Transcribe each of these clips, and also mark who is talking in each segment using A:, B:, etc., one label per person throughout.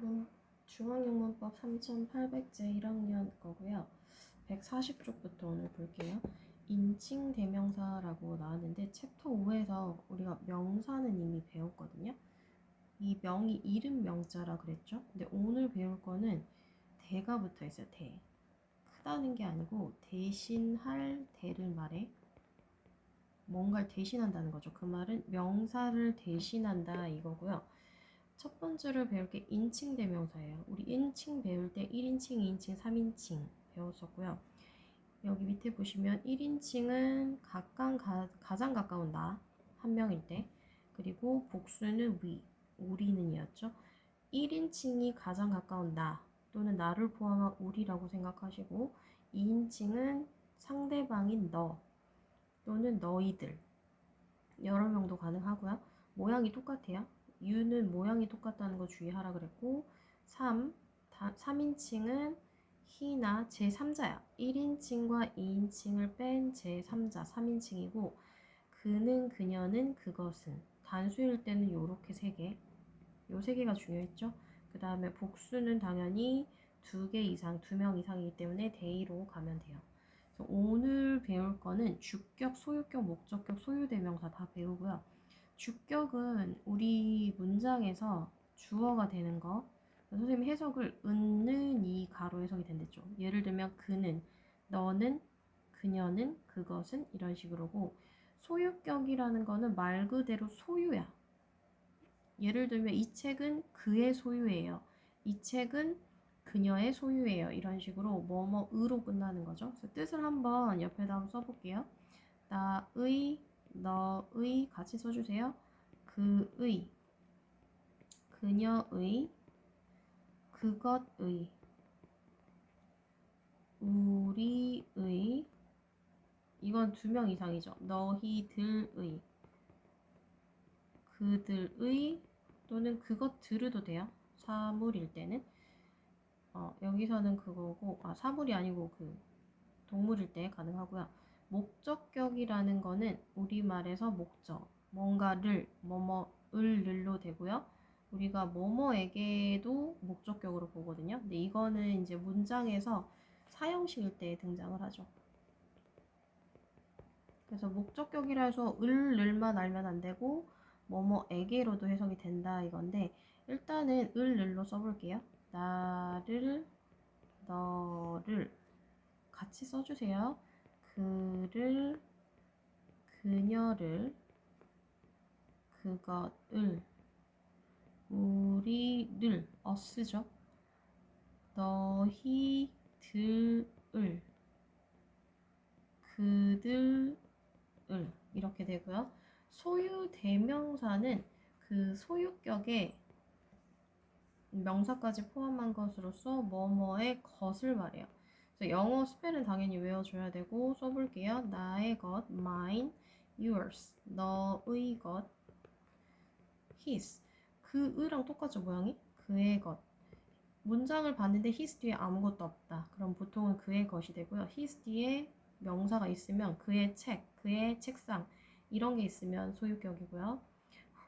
A: 문, 중앙영문법 3800제 1학년 거고요. 140쪽부터 오늘 볼게요. 인칭 대명사라고 나왔는데 챕터 5에서 우리가 명사는 이미 배웠거든요. 이 명이 이름 명자라 그랬죠. 근데 오늘 배울 거는 대가 붙어 있어요. 대. 크다는 게 아니고 대신할 대를 말해. 뭔가를 대신한다는 거죠. 그 말은 명사를 대신한다 이거고요. 첫 번째로 배울 게 인칭 대명사예요. 우리 인칭 배울 때 1인칭, 2인칭, 3인칭 배웠었고요. 여기 밑에 보시면 1인칭은 가까운 가, 가장 가까운 나 한 명일 때 그리고 복수는 we, 우리는이었죠. 1인칭이 가장 가까운 나 또는 나를 포함한 우리라고 생각하시고 2인칭은 상대방인 너 또는 너희들 여러 명도 가능하고요. 모양이 똑같아요. You는 모양이 똑같다는 거 주의하라 그랬고 3, 3인칭은 he나 제3자야. 1인칭과 2인칭을 뺀 제3자 3인칭이고 그는 그녀는 그것은 단수일 때는 요렇게 세 개. 요세 개가 중요했죠. 그 다음에 복수는 당연히 두개 이상, 두명 이상이기 때문에 데이로 가면 돼요. 그래서 오늘 배울 거는 주격, 소유격, 목적격, 소유대명사 다 배우고요. 주격은 우리 문장에서 주어가 되는 거. 선생님 해석을 은는 이 가로 해석이 된댔죠. 예를 들면 그는, 너는, 그녀는, 그것은 이런 식으로고 소유격이라는 거는 말 그대로 소유야. 예를 들면 이 책은 그의 소유예요. 이 책은 그녀의 소유예요. 이런 식으로 뭐뭐으로 끝나는 거죠. 그래서 뜻을 한번 옆에다 한번 써볼게요. 나의, 너의 같이 써주세요. 그의, 그녀의, 그것의, 우리의, 이건 두 명 이상이죠. 너희들의, 그들의 또는 그것들으도 돼요. 사물일 때는. 어, 여기서는 그거고, 아, 사물이 아니고 그 동물일 때 가능하고요. 목적격이라는 거는 우리말에서 목적, 뭔가를, 뭐뭐을 늘로 되고요. 우리가 뭐뭐에게도 목적격으로 보거든요. 근데 이거는 이제 문장에서 사형식일 때 등장을 하죠. 그래서 목적격이라 해서 을, 늘만 알면 안 되고 뭐뭐에게로도 해석이 된다 이건데 일단은 을, 늘로 써볼게요. 나를, 너를 같이 써주세요. 그를, 그녀를, 그것을, 우리를, 어스죠. 너희들을, 그들을 이렇게 되고요. 소유 대명사는 그 소유격에 명사까지 포함한 것으로서 뭐뭐의 것을 말해요. 그래서 영어 스펠은 당연히 외워줘야 되고 써볼게요. 나의 것, mine, yours, 너의 것, his. 그 의랑 똑같죠 모양이? 그의 것. 문장을 봤는데 his 뒤에 아무것도 없다. 그럼 보통은 그의 것이 되고요. his 뒤에 명사가 있으면 그의 책, 그의 책상 이런 게 있으면 소유격이고요.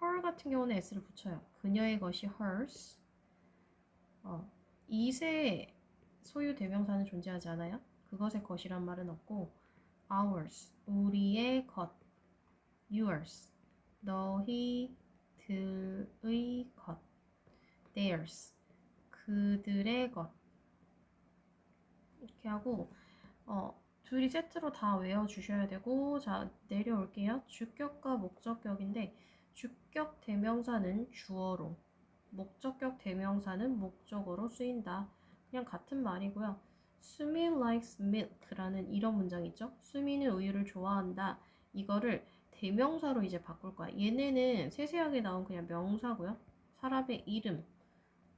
A: her 같은 경우는 s를 붙여요. 그녀의 것이 hers. 어, 이세 소유 대명사는 존재하지 않아요. 그것의 것이란 말은 없고 ours 우리의 것 yours 너희들의 것 theirs 그들의 것 이렇게 하고 어, 둘이 세트로 다 외워 주셔야 되고 자 내려올게요. 주격과 목적격인데 주격 대명사는 주어로 목적격 대명사는 목적어로 쓰인다. 그냥 같은 말이고요. 수미 likes milk라는 이런 문장 있죠. 수미는 우유를 좋아한다. 이거를 대명사로 이제 바꿀 거야. 얘네는 세세하게 나온 그냥 명사고요. 사람의 이름,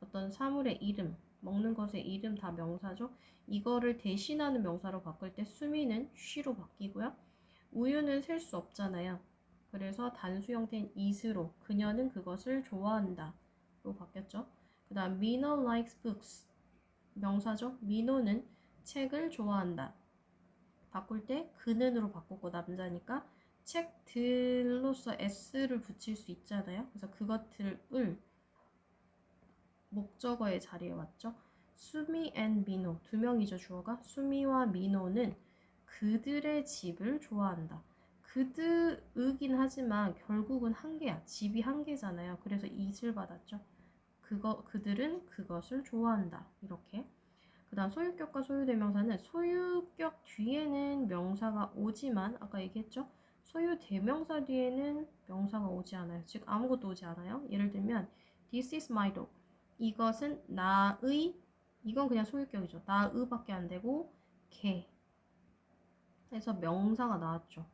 A: 어떤 사물의 이름, 먹는 것의 이름 다 명사죠. 이거를 대신하는 명사로 바꿀 때 수미는 쉬로 바뀌고요. 우유는 셀 수 없잖아요. 그래서 단수 형태인 is로 그녀는 그것을 좋아한다. 로 바뀌었죠. 그 다음 Mino likes books 명사죠. 미노는 책을 좋아한다. 바꿀 때 그는으로 바꿨고 남자니까 책들로서 s를 붙일 수 있잖아요. 그래서 그것들을 목적어의 자리에 왔죠. 수미 앤 미노 두 명이죠 주어가 수미와 미노는 그들의 집을 좋아한다. 그들이긴 하지만 결국은 한 개야. 집이 한 개잖아요. 그래서 이을 받았죠. 그거 그들은 그것을 좋아한다. 이렇게. 그다음 소유격과 소유대명사는 소유격 뒤에는 명사가 오지만 아까 얘기했죠. 소유대명사 뒤에는 명사가 오지 않아요. 즉 아무것도 오지 않아요. 예를 들면 This is my dog. 이것은 나의 이건 그냥 소유격이죠. 나의밖에 안 되고 개. 그래서 명사가 나왔죠.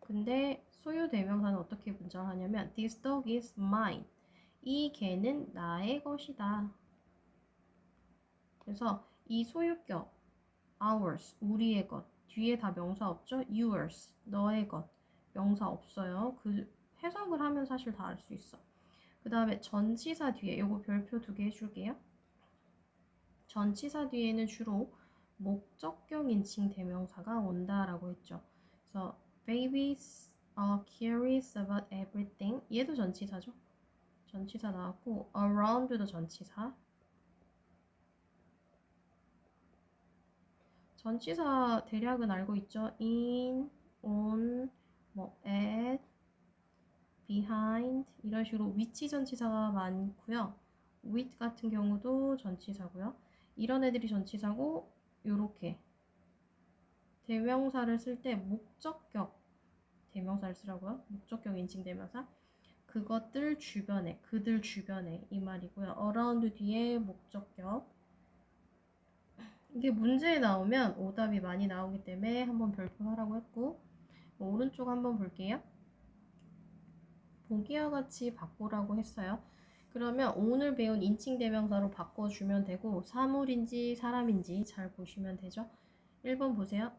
A: 근데 소유 대명사는 어떻게 분절하냐면 This dog is mine. 이 개는 나의 것이다. 그래서 이 소유격 ours 우리의 것 뒤에 다 명사 없죠? yours 너의 것 명사 없어요. 그 해석을 하면 사실 다 알 수 있어. 그 다음에 전치사 뒤에 요거 별표 두 개 해줄게요. 전치사 뒤에는 주로 목적격 인칭 대명사가 온다라고 했죠. 그래서 babies are curious about everything. 얘도 전치사죠. 전치사 나왔고 around도 전치사. 전치사 대략은 알고 있죠. in, on, 뭐 at, behind 이런 식으로 위치 전치사가 많고요. with 같은 경우도 전치사고요. 이런 애들이 전치사고 요렇게 대명사를 쓸 때 목적격 대명사를 쓰라고요. 목적격 인칭 대명사 그것들 주변에 그들 주변에 이 말이고요. around 뒤에 목적격 이게 문제에 나오면 오답이 많이 나오기 때문에 한번 별표하라고 했고 뭐 오른쪽 한번 볼게요. 보기와 같이 바꾸라고 했어요. 그러면 오늘 배운 인칭 대명사로 바꿔주면 되고 사물인지 사람인지 잘 보시면 되죠. 1번 보세요.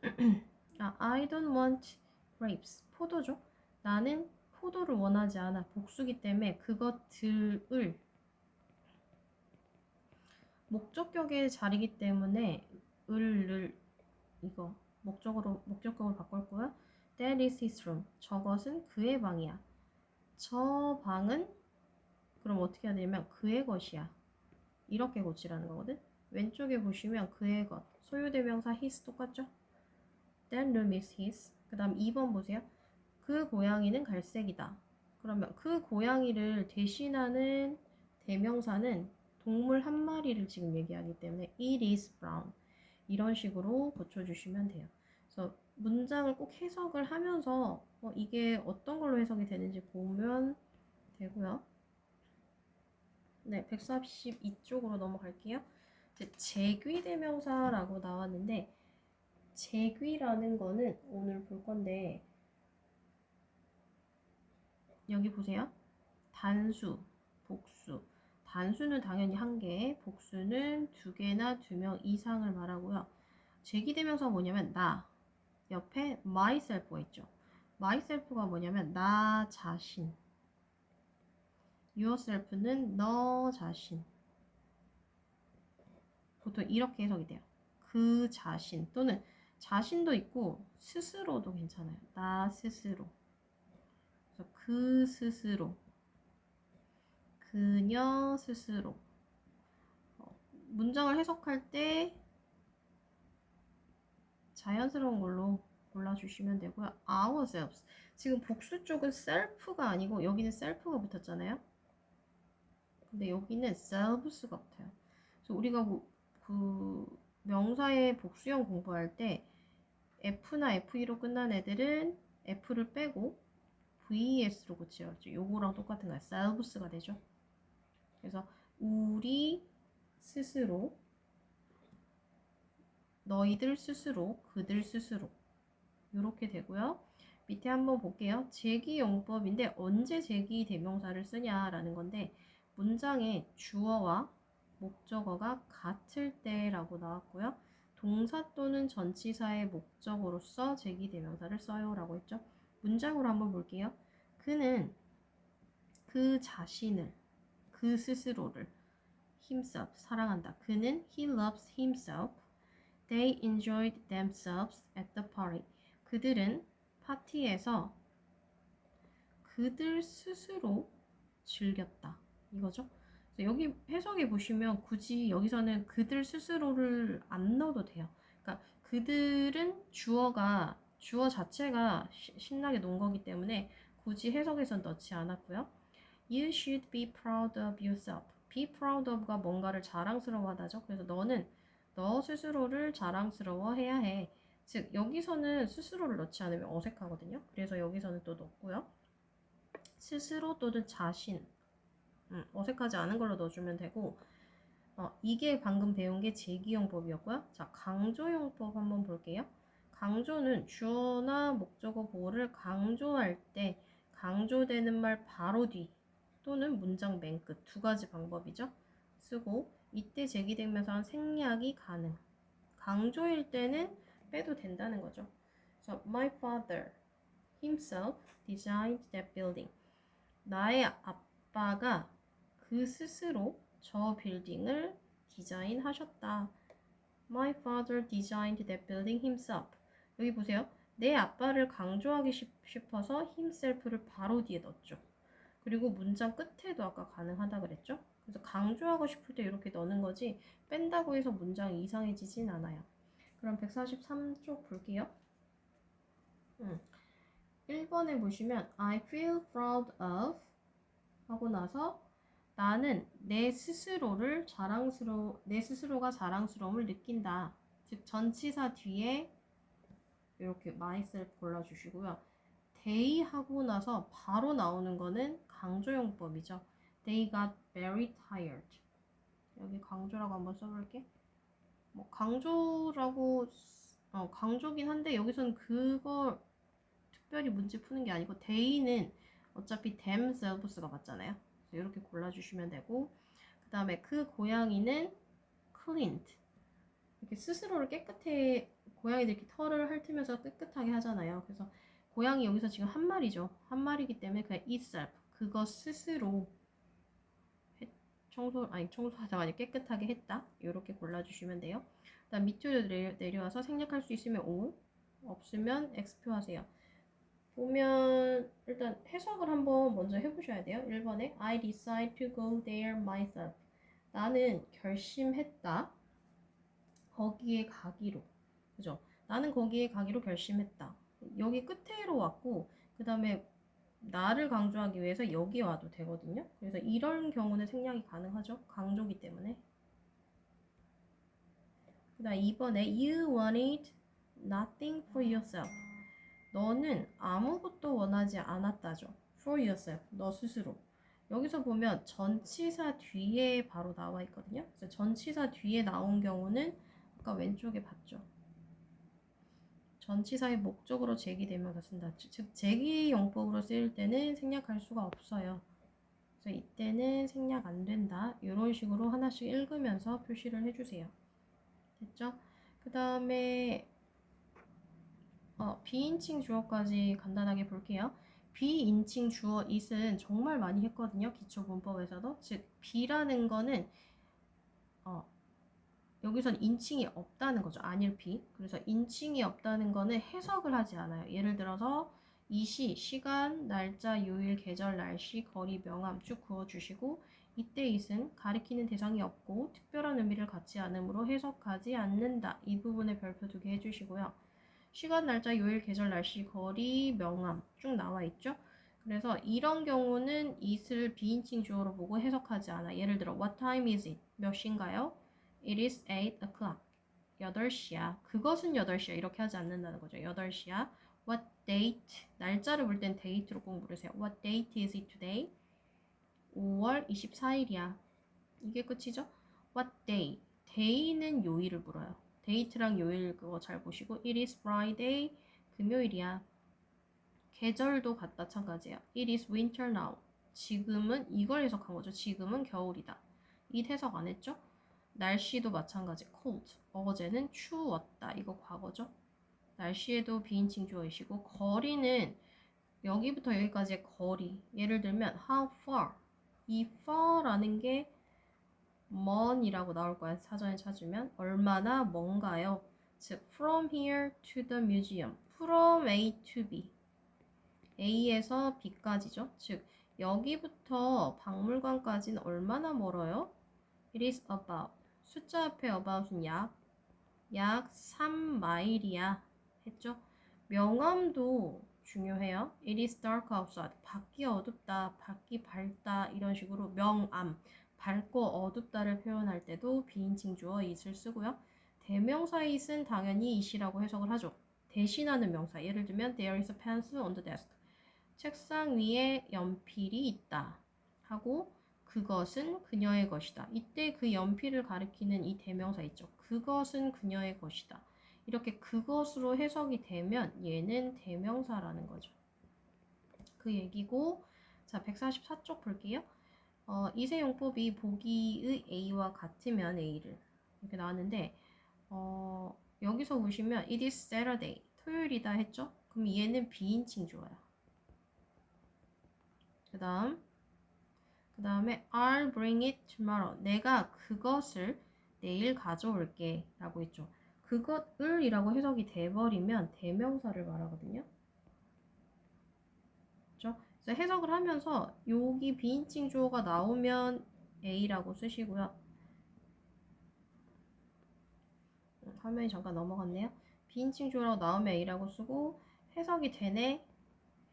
A: 아, I don't want grapes. 포도죠. 나는 포도를 원하지 않아. 복수기 때문에 그것들을 목적격의 자리기 때문에 을을 이거 목적으로 목적격으로 바꿀 거야. That is his room. 저것은 그의 방이야. 저 방은 그럼 어떻게 해야 되냐면 그의 것이야. 이렇게 고치라는 거거든. 왼쪽에 보시면 그의 것. 소유대명사 his 똑같죠? That room is his. 그 다음 2번 보세요. 그 고양이는 갈색이다. 그러면 그 고양이를 대신하는 대명사는 동물 한 마리를 지금 얘기하기 때문에 it is brown. 이런 식으로 고쳐주시면 돼요. 그래서 문장을 꼭 해석을 하면서 어, 이게 어떤 걸로 해석이 되는지 보면 되고요. 네, 142쪽으로 넘어갈게요. 이제 재귀 대명사라고 나왔는데 재귀라는 거는 오늘 볼 건데 여기 보세요. 단수, 복수. 단수는 당연히 한 개, 복수는 두 개나 두 명 이상을 말하고요. 제기대명사가 뭐냐면 나 옆에 myself가 있죠. myself가 뭐냐면 나 자신. yourself는 너 자신. 보통 이렇게 해석이 돼요. 그 자신 또는 자신도 있고 스스로도 괜찮아요. 나 스스로. 그 스스로. 그녀 스스로. 어, 문장을 해석할 때 자연스러운 걸로 골라주시면 되고요. ourselves. 지금 복수 쪽은 self가 아니고 여기는 self가 붙었잖아요. 근데 여기는 selves가 붙어요. 그래서 우리가 그, 그 명사의 복수형 공부할 때 F나 FE로 끝난 애들은 F를 빼고 VS로 고치죠. 요거랑 똑같은 거예요. selves가 되죠. 그래서 우리 스스로 너희들 스스로 그들 스스로 이렇게 되고요. 밑에 한번 볼게요. 제기 용법인데 언제 제기 대명사를 쓰냐라는 건데 문장에 주어와 목적어가 같을 때라고 나왔고요. 동사 또는 전치사의 목적어로서 제기 대명사를 써요라고 했죠. 문장으로 한번 볼게요. 그는 그 자신을 그 스스로를 himself 사랑한다. 그는 he loves himself. They enjoyed themselves at the party. 그들은 파티에서 그들 스스로 즐겼다. 이거죠. 여기 해석에 보시면 굳이 여기서는 그들 스스로를 안 넣어도 돼요. 그러니까 그들은 주어가 주어 자체가 시- 신나게 논 거기 때문에 굳이 해석에선 넣지 않았고요. You should be proud of yourself. Be proud of가 뭔가를 자랑스러워하다죠. 그래서 너는 너 스스로를 자랑스러워해야 해. 즉 여기서는 스스로를 넣지 않으면 어색하거든요. 그래서 여기서는 또 넣고요. 스스로 또는 자신. 음, 어색하지 않은 걸로 넣어주면 되고 어, 이게 방금 배운 게 제기용법이었고요. 자, 강조용법 한번 볼게요. 강조는 주어나 목적어 보호를 강조할 때 강조되는 말 바로 뒤 또는 문장 맨 끝 두 가지 방법이죠. 쓰고 이때 제기되면서 생략이 가능. 강조일 때는 빼도 된다는 거죠. 그래서 my father himself designed that building. 나의 아빠가 그 스스로 저 빌딩을 디자인하셨다. My father designed that building himself. 여기 보세요. 내 아빠를 강조하기 싶- 싶어서 himself를 바로 뒤에 넣었죠. 그리고 문장 끝에도 아까 가능하다 그랬죠? 그래서 강조하고 싶을 때 이렇게 넣는 거지 뺀다고 해서 문장이 이상해지진 않아요. 그럼 143쪽 볼게요. 음. 1번에 보시면 I feel proud of 하고 나서 나는 내 스스로를 자랑스러워 내 스스로가 자랑스러움을 느낀다. 즉 전치사 뒤에 이렇게 myself 골라주시고요. they 하고 나서 바로 나오는 거는 강조용법이죠. They got very tired. 여기 강조라고 한번 써볼게. 뭐 강조라고 어, 강조긴 한데 여기서는 그거 특별히 문제 푸는 게 아니고 they는 어차피 themselves가 맞잖아요. 이렇게 골라주시면 되고 그 다음에 그 고양이는 cleaned 이렇게 스스로를 깨끗해 고양이들 이렇게 털을 핥으면서 깨끗하게 하잖아요. 그래서 고양이 여기서 지금 한 마리죠. 한 마리이기 때문에 그냥 itself 그거 스스로 했- 청소 아니 청소하다가 아니 깨끗하게 했다. 이렇게 골라주시면 돼요. 그다음 밑으로 내려, 내려 와서 생략할 수 있으면 O 없으면 X표 하세요. 보면 일단 해석을 한번 먼저 해보셔야 돼요. 1번에 I decide to go there myself. 나는 결심했다. 거기에 가기로. 그죠? 나는 거기에 가기로 결심했다. 여기 끝에로 왔고, 그 다음에 나를 강조하기 위해서 여기 와도 되거든요. 그래서 이런 경우는 생략이 가능하죠. 강조기 때문에. 그 다음 2번에 You wanted nothing for yourself. 너는 아무것도 원하지 않았다죠. For yourself. 너 스스로. 여기서 보면 전치사 뒤에 바로 나와 있거든요. 그래서 전치사 뒤에 나온 경우는 아까 왼쪽에 봤죠. 전치사의 목적으로 제기되면서 쓴다. 즉 제기 용법으로 쓰일 때는 생략할 수가 없어요. 그래서 이때는 생략 안 된다. 이런 식으로 하나씩 읽으면서 표시를 해주세요. 됐죠? 그 다음에 어, 비인칭 주어까지 간단하게 볼게요. 비인칭 주어 it은 정말 많이 했거든요. 기초 문법에서도. 즉 비라는 거는 어, 여기선 인칭이 없다는 거죠. 아닐 비. 그래서 인칭이 없다는 거는 해석을 하지 않아요. 예를 들어서 이 시, 시간, 날짜, 요일, 계절, 날씨, 거리, 명함 쭉 그어주시고 이때 it은 가리키는 대상이 없고 특별한 의미를 갖지 않으므로 해석하지 않는다. 이 부분에 별표 두 개 해주시고요. 시간, 날짜, 요일, 계절, 날씨, 거리, 명함 쭉 나와 있죠. 그래서 이런 경우는 it을 비인칭 주어로 보고 해석하지 않아. 예를 들어 what time is it? 몇 시인가요? It is 8 o'clock. 8시야. 그것은 8시야. 이렇게 하지 않는다는 거죠. 8시야. What date? 날짜를 볼땐 date로 꼭 물으세요. What date is it today? 5월 24일이야. 이게 끝이죠? What day? day는 요일을 물어요. date랑 요일 그거 잘 보시고 It is Friday. 금요일이야. 계절도 같 마찬가지예요. It is winter now. 지금은 이걸 해석한 거죠. 지금은 겨울이다. 이 해석 안 했죠? 날씨도 마찬가지. cold. 어제는 추웠다. 이거 과거죠. 날씨에도 비인칭 주어이시고 거리는 여기부터 여기까지의 거리. 예를 들면 how far. 이 far라는 게 먼이라고 나올 거야. 사전에 찾으면 얼마나 먼가요? 즉 from here to the museum. from A to B. A에서 B까지죠. 즉 여기부터 박물관까지는 얼마나 멀어요? It is about. 숫자 앞에 about은 약, 약 3마일이야. 했죠? 명암도 중요해요. It is dark outside. 밖이 어둡다, 밖이 밝다 이런 식으로 명암, 밝고 어둡다를 표현할 때도 비인칭 주어 it을 쓰고요. 대명사 it은 당연히 it이라고 해석을 하죠. 대신하는 명사. 예를 들면 there is a pencil on the desk. 책상 위에 연필이 있다. 하고 그것은 그녀의 것이다. 이때 그 연필을 가리키는 이 대명사 있죠. 그것은 그녀의 것이다. 이렇게 그것으로 해석이 되면 얘는 대명사라는 거죠. 그 얘기고 자 144쪽 볼게요. 어, 이세용법이 보기의 A와 같으면 A를 이렇게 나왔는데 어, 여기서 보시면 it is Saturday 토요일이다 했죠? 그럼 얘는 비인칭 주어요. 그 다음 그 다음에 I'll bring it tomorrow 내가 그것을 내일 가져올게 라고 했죠. 그것을 이라고 해석이 돼버리면 대명사를 말하거든요. 그렇죠? 그래서 해석을 하면서 여기 비인칭 주어가 나오면 A라고 쓰시고요. 음, 화면이 잠깐 넘어갔네요. 비인칭 주어라고 나오면 A라고 쓰고 해석이 되네.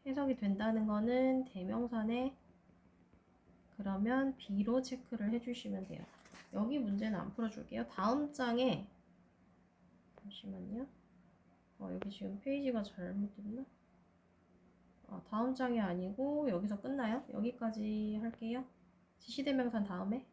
A: 해석이 된다는 거는 대명사네. 그러면 B로 체크를 해주시면 돼요. 여기 문제는 안 풀어줄게요. 다음 장에 잠시만요. 어, 여기 지금 페이지가 잘못됐나? 아, 다음 장이 아니고 여기서 끝나요? 여기까지 할게요. 지시대명사는 다음에.